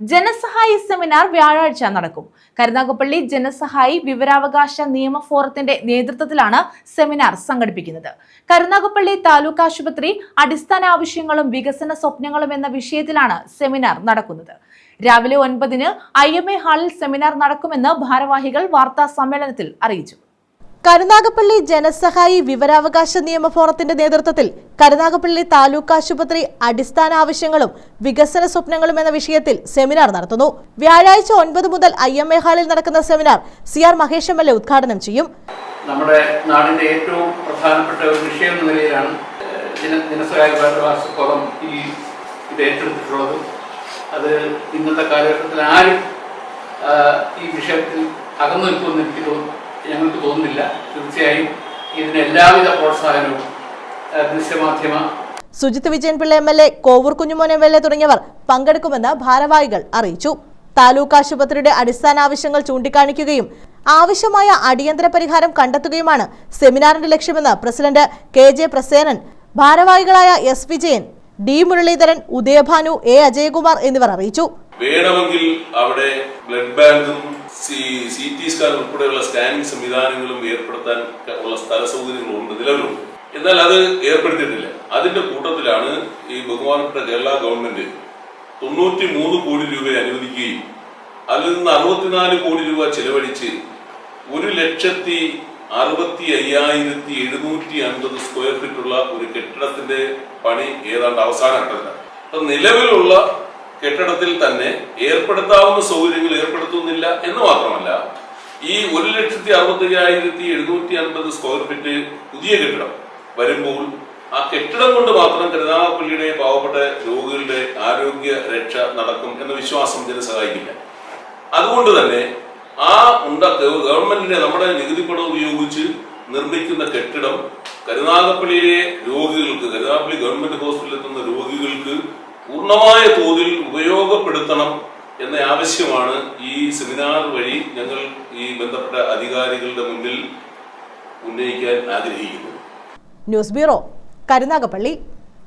ജനസഹായി seminar വ്യാഴാഴ്ച നടക്കും. കരുനാഗപ്പള്ളി ജനസഹായി വിവരാവകാശ നിയമ ഫോറത്തിന്റെ നേതൃത്വത്തിലാണ് സെമിനാർ സംഘടിപ്പിക്കുന്നത്. കരുനാഗപ്പള്ളി താലൂക്ക് ആശുപത്രി അടിസ്ഥാന ആവശ്യങ്ങളും വികസന സ്വപ്നങ്ങളും എന്ന വിഷയത്തിലാണ് സെമിനാർ നടക്കുന്നത്. രാവിലെ ഒൻപതിന് ഐ എം എ ഹാളിൽ സെമിനാർ നടക്കുമെന്ന് ഭാരവാഹികൾ വാർത്താ സമ്മേളനത്തിൽ അറിയിച്ചു. കരുനാഗപ്പള്ളി ജനസഹായി വിവരാവകാശ നിയമ ഫോറത്തിന്റെ നേതൃത്വത്തിൽ കരുനാഗപ്പള്ളി താലൂക്ക് ആശുപത്രി അടിസ്ഥാന ആവശ്യങ്ങളും വികസന സ്വപ്നങ്ങളും എന്ന വിഷയത്തിൽ സെമിനാർ നടത്തുന്നു. വ്യാഴാഴ്ച ഒൻപത് മുതൽ ഐ എം എ ഹാളിൽ നടക്കുന്ന seminar C R Mahesh M L ഉദ്ഘാടനം ചെയ്യും. നമ്മുടെ നാടിന്റെ ഏറ്റവും പ്രധാനപ്പെട്ട ഒരു വിഷയം എന്ന നിലയിലാണ് ജന ജനസഹായ വിവരാവകാശ ഫോറം ഈ ഇത് ഏറ്റെടുത്തിട്ടുള്ളത്. അത് ഇന്നത്തെ കാലഘട്ടത്തിൽ ആരും ഈ വിഷയത്തിൽ അകന്നു നിൽക്കുമെന്ന് എനിക്ക് തോന്നുന്നു. തോന്നുന്നില്ല. തീർച്ചയായും ഇതിന് എല്ലാവിധ പ്രോത്സാഹനവും ദൃശ്യമാധ്യമ Sujith Vijayan Pillai M L A Kovoor Kunjumon M L A തുടങ്ങിയവർ പങ്കെടുക്കുമെന്ന് ഭാരവാഹികൾ അറിയിച്ചു. താലൂക്ക് ആശുപത്രിയുടെ അടിസ്ഥാന ആവശ്യങ്ങൾ ചൂണ്ടിക്കാണിക്കുകയും ആവശ്യമായ അടിയന്തര പരിഹാരം കണ്ടെത്തുകയുമാണ് സെമിനാറിന്റെ ലക്ഷ്യമെന്ന് പ്രസിഡന്റ് കെ ജെ പ്രസേനൻ ഭാരവാഹികളായ S Vijayan D Muraleedharan Udayabhanu A Ajayakumar എന്നിവർ അറിയിച്ചു. വേണമെങ്കിൽ അവിടെ ബ്ലഡ് ബാങ്കും സി ടി സ്കാൻ ഉൾപ്പെടെയുള്ള സ്കാനിംഗ് സംവിധാനങ്ങളും ഏർപ്പെടുത്താൻ ഉള്ള സ്ഥല സൗകര്യങ്ങളുണ്ട് നിലവിലുണ്ട്. എന്നാൽ അത് ഏർപ്പെടുത്തിയിട്ടില്ല. അതിന്റെ കൂട്ടത്തിലാണ് ഈ ബഹുമാനപ്പെട്ട കേരള ഗവൺമെന്റ് തൊണ്ണൂറ്റി മൂന്ന് കോടി രൂപ അനുവദിക്കുകയും അതിൽ നിന്ന് അറുപത്തിനാല് കോടി രൂപ ചെലവഴിച്ച് ഒരു ലക്ഷത്തി അറുപത്തി അയ്യായിരത്തി എഴുന്നൂറ്റി അൻപത് സ്ക്വയർ ഫീറ്റ് ഉള്ള ഒരു കെട്ടിടത്തിന്റെ പണി ഏതാണ്ട് അവസാന ഘട്ടത്തിലാണ് നിലവിലുള്ള കെട്ടിടത്തിൽ തന്നെ ഏർപ്പെടുത്താവുന്ന സൗകര്യങ്ങൾ ഏർപ്പെടുത്തുന്നില്ല എന്ന് മാത്രമല്ല ഈ ഒരു ലക്ഷത്തി അറുപത്തി അയ്യായിരത്തി എഴുന്നൂറ്റി അൻപത് സ്ക്വയർ ഫീറ്റ് പുതിയ കെട്ടിടം വരുമ്പോൾ ആ കെട്ടിടം കൊണ്ട് മാത്രം കരുനാഗപ്പള്ളിയുടെ പാവപ്പെട്ട രോഗികളുടെ ആരോഗ്യ രക്ഷ നടക്കും എന്ന വിശ്വാസം ഇതിനെ സഹായിക്കില്ല. അതുകൊണ്ട് തന്നെ ആ ഉണ്ട ഗവൺമെന്റിന്റെ നമ്മുടെ നികുതി പണം ഉപയോഗിച്ച് നിർമ്മിക്കുന്ന കെട്ടിടം കരുനാഗപ്പള്ളിയിലെ രോഗികൾക്ക് കരുനാഗപ്പള്ളി ഗവൺമെന്റ് ഹോസ്പിറ്റലിൽ എത്തുന്ന രോഗികൾക്ക് പൂർണമായ തോതിൽ ഉപയോഗപ്പെടുത്തണം എന്ന ആവശ്യമാണ് ഈ സെമിനാർ വഴി ഞങ്ങൾ ഈ ബന്ധപ്പെട്ട അധികാരികളുടെ മുന്നിൽ ഉന്നയിക്കാൻ ആഗ്രഹിക്കുന്നത്. News bureau Karunagappally.